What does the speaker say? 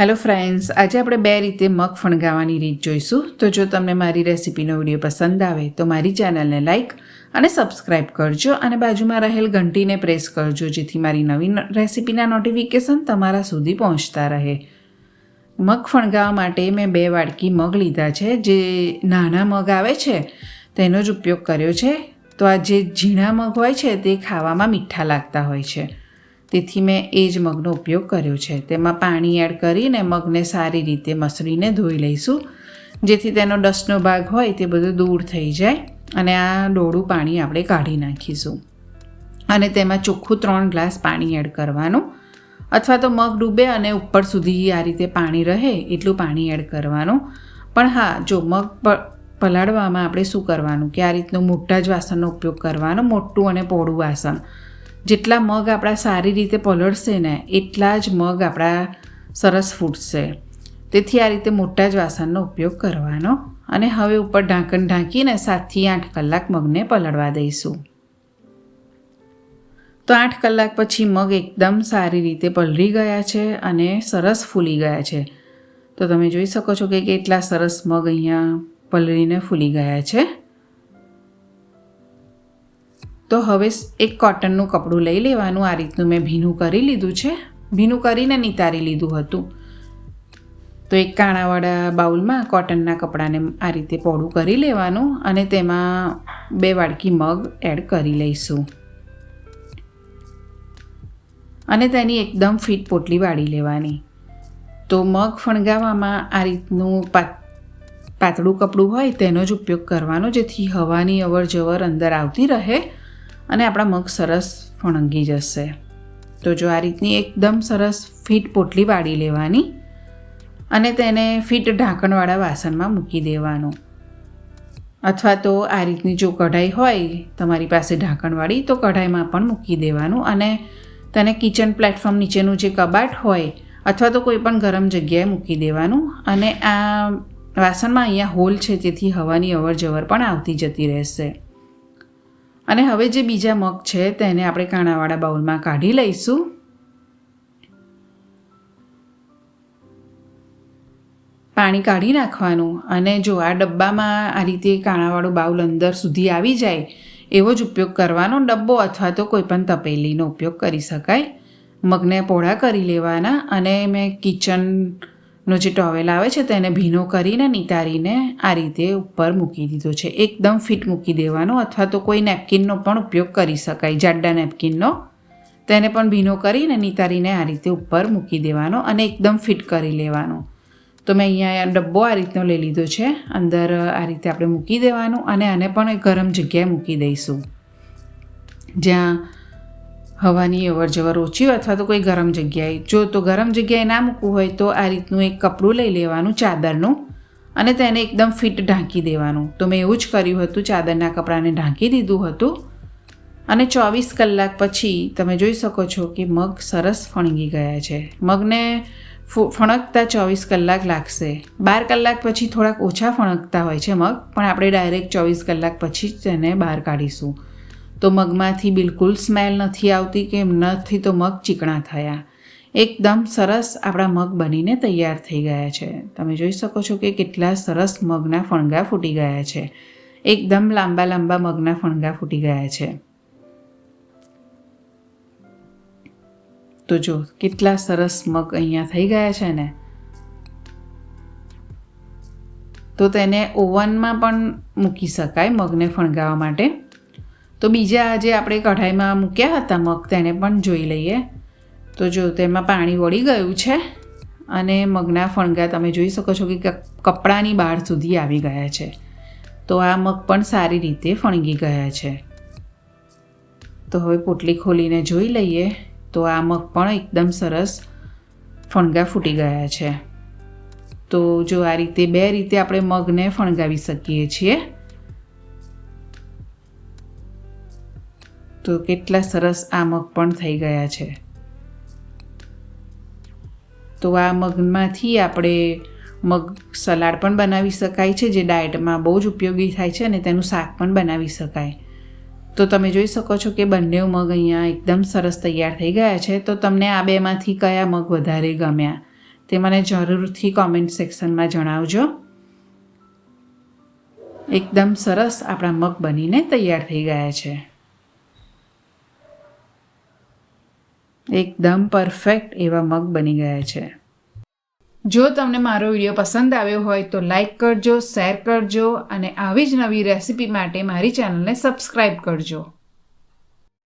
Hello friends આજે આપણે બે રીતે મગ ફણગાવાની રીત જોઈશું. તો જો તમને મારી રેસિપીનો વીડિયો પસંદ આવે, તો મારી ચેનલને લાઇક અને સબસ્ક્રાઇબ કરજો અને બાજુમાં રહેલ ઘંટીને પ્રેસ કરજો, જેથી મારી નવી રેસિપીના નોટિફિકેશન તમારા સુધી પહોંચતા રહે. મગ ફણગાવવા માટે મેં બે વાડકી મગ લીધા છે. જે નાના મગ આવે છે, તેનો જ ઉપયોગ કર્યો છે. તો આ જે ઝીણા મગ હોય છે, તે ખાવામાં મીઠા લાગતા હોય છે. તેથી મેં એ જ મગનો ઉપયોગ કર્યો છે. તેમાં પાણી એડ કરીને મગને સારી રીતે મસળીને ધોઈ લઈશું. જેથી તેનો ડસ્ટનો ભાગ હોય તે બધું દૂર થઈ જાય અને આ ડોળું પાણી આપણે કાઢી નાખીશું. અને તેમાં ચોખ્ખું ત્રણ ગ્લાસ પાણી એડ કરવાનું. અથવા તો મગ ડૂબે અને ઉપર સુધી આ રીતે પાણી રહે એટલું પાણી એડ કરવાનું. પણ હા, જો મગ પલાળવામાં આપણે શું કરવાનું? કે આ રીતનું મોટા જ વાસણનો ઉપયોગ કરવાનો, મોટું અને પોળું વાસણ. જેટલા મગ આપણા સારી રીતે પલળશે ને, એટલા જ મગ આપણા સરસ ફૂટશે. તેથી આ રીતે મોટા જ વાસણનો ઉપયોગ કરવાનો અને હવે ઉપર ઢાંકણ ઢાંકીને સાતથી આઠ કલાક મગને પલળવા દઈશું. તો આઠ કલાક પછી મગ એકદમ સારી રીતે પલળી ગયા છે અને સરસ ફૂલી ગયા છે. તો તમે જોઈ શકો છો કે કેટલા સરસ મગ અહીંયા પલળીને ફૂલી ગયા છે. તો હવે એક કોટનનું કપડું લઈ લેવાનું. આ રીતનું મેં ભીનું કરી લીધું છે. ભીનું કરીને નિતારી લીધું હતું. તો એક કાણાવાળા બાઉલમાં કોટનના કપડાને આ રીતે પોળું કરી લેવાનું અને તેમાં બે વાડકી મગ એડ કરી લઈશું. અને તેની એકદમ ફિટ પોટલી વાળી લેવાની. તો મગ ફણગાવવામાં આ રીતનું પાતળું કપડું હોય તેનો જ ઉપયોગ કરવાનો, જેથી હવાની અવર જવર અંદર આવતી રહે. અને આપણા મગ સરસ ફણંગી જશે. તો જો આ રીતની એકદમ સરસ ફીટ પોટલી વાળી લેવાની અને તેને ફીટ ઢાંકણવાળા વાસણમાં મૂકી દેવાનું. અથવા તો આ રીતની જો કઢાઈ હોય તમારી પાસે ઢાંકણવાળી, તો કઢાઈમાં પણ મૂકી દેવાનું અને તેને કિચન પ્લેટફોર્મ નીચેનું જે કબાટ હોય અથવા તો કોઈ પણ ગરમ જગ્યાએ મૂકી દેવાનું અને આ વાસણમાં અહીંયા હોલ છે તેથી હવાની અવર જવર પણ આવતી જતી રહેશે. અને હવે જે બીજા મગ છે તેને આપણે કાણાવાળા બાઉલમાં કાઢી લઈશું. પાણી કાઢી નાખવાનું અને જો આ ડબ્બામાં આ રીતે કાણાવાળું બાઉલ અંદર સુધી આવી જાય, એવો જ ઉપયોગ કરવાનો ડબ્બો અથવા તો કોઈ પણ તપેલીનો ઉપયોગ કરી શકાય. મગને પોળા કરી લેવાના અને મેં કિચન નો જે ટોવેલ આવે છે તેને ભીનો કરીને નિતારીને આ રીતે ઉપર મૂકી દીધો છે. એકદમ ફિટ મૂકી દેવાનો અથવા તો કોઈ નેપકિનનો પણ ઉપયોગ કરી શકાય, જાડા નેપકિનનો. તેને પણ ભીનો કરીને નિતારીને આ રીતે ઉપર મૂકી દેવાનો અને એકદમ ફિટ કરી લેવાનો. તો મેં અહીંયા ડબ્બો આ રીતનો લઈ લીધો છે. અંદર આ રીતે આપણે મૂકી દેવાનું અને આને પણ ગરમ જગ્યાએ મૂકી દઈશું. જ્યાં હવાની અવર જવર ઓછી હોય અથવા તો કોઈ ગરમ જગ્યાએ. જો તો ગરમ જગ્યાએ ના મૂકવું હોય તો આ રીતનું એક કપડું લઈ લેવાનું ચાદરનું અને તેને એકદમ ફિટ ઢાંકી દેવાનું. તો મેં એવું જ કર્યું હતું, ચાદરના કપડાને ઢાંકી દીધું હતું. અને ચોવીસ કલાક પછી તમે જોઈ શકો છો કે મગ સરસ ફણગી ગયા છે. મગને ફણકતા ચોવીસ કલાક લાગશે. બાર કલાક પછી થોડાક ઓછા ફણકતા હોય છે મગ, પણ આપણે ડાયરેક્ટ ચોવીસ કલાક પછી જ તેને બહાર કાઢીશું. તો મગમાંથી બિલકુલ સ્મેલ નથી આવતી કે નથી તો મગ ચીકણા થયા. એકદમ સરસ આપણા મગ બનીને તૈયાર થઈ ગયા છે. તમે જોઈ શકો છો કે કેટલા સરસ મગના ફણગા ફૂટી ગયા છે. એકદમ લાંબા લાંબા મગના ફણગા ફૂટી ગયા છે. તો જો કેટલા સરસ મગ અહીંયા થઈ ગયા છે ને. તો તેને ઓવનમાં પણ મૂકી શકાય મગને ફણગાવવા માટે. તો બીજા જે આપણે કઢાઈમાં મૂક્યા હતા મગ, તેને પણ જોઈ લઈએ. તો જો, તેમાં પાણી વળી ગયું છે અને મગના ફણગા તમે જોઈ શકો છો કે કપડાની બહાર સુધી આવી ગયા છે. તો આ મગ પણ સારી રીતે ફણગી ગયા છે. તો હવે પોટલી ખોલીને જોઈ લઈએ તો આ મગ પણ એકદમ સરસ ફણગા ફૂટી ગયા છે. તો જો આ રીતે બે રીતે આપણે મગને ફણગાવી શકીએ છીએ. તો કેટલા સરસ આ મગ પણ થઈ ગયા છે. તો આ મગમાંથી આપણે મગ સલાડ પણ બનાવી શકાય છે, જે ડાયટમાં બહુ જ ઉપયોગી થાય છે અને તેનું શાક પણ બનાવી શકાય. તો તમે જોઈ શકો છો કે બંને મગ અહીંયા એકદમ સરસ તૈયાર થઈ ગયા છે. તો તમને આ બેમાંથી કયા મગ વધારે ગમ્યા તે મને જરૂરથી કોમેન્ટ સેક્શનમાં જણાવજો. એકદમ સરસ આપણા મગ બનીને તૈયાર થઈ ગયા છે. એકદમ પરફેક્ટ એવા મગ બની ગયા છે. જો તમને મારો વીડિયો પસંદ આવ્યો હોય તો લાઈક કરજો, શેર કરજો અને આવી જ નવી રેસીપી માટે મારી ચેનલને સબસ્ક્રાઈબ કરજો.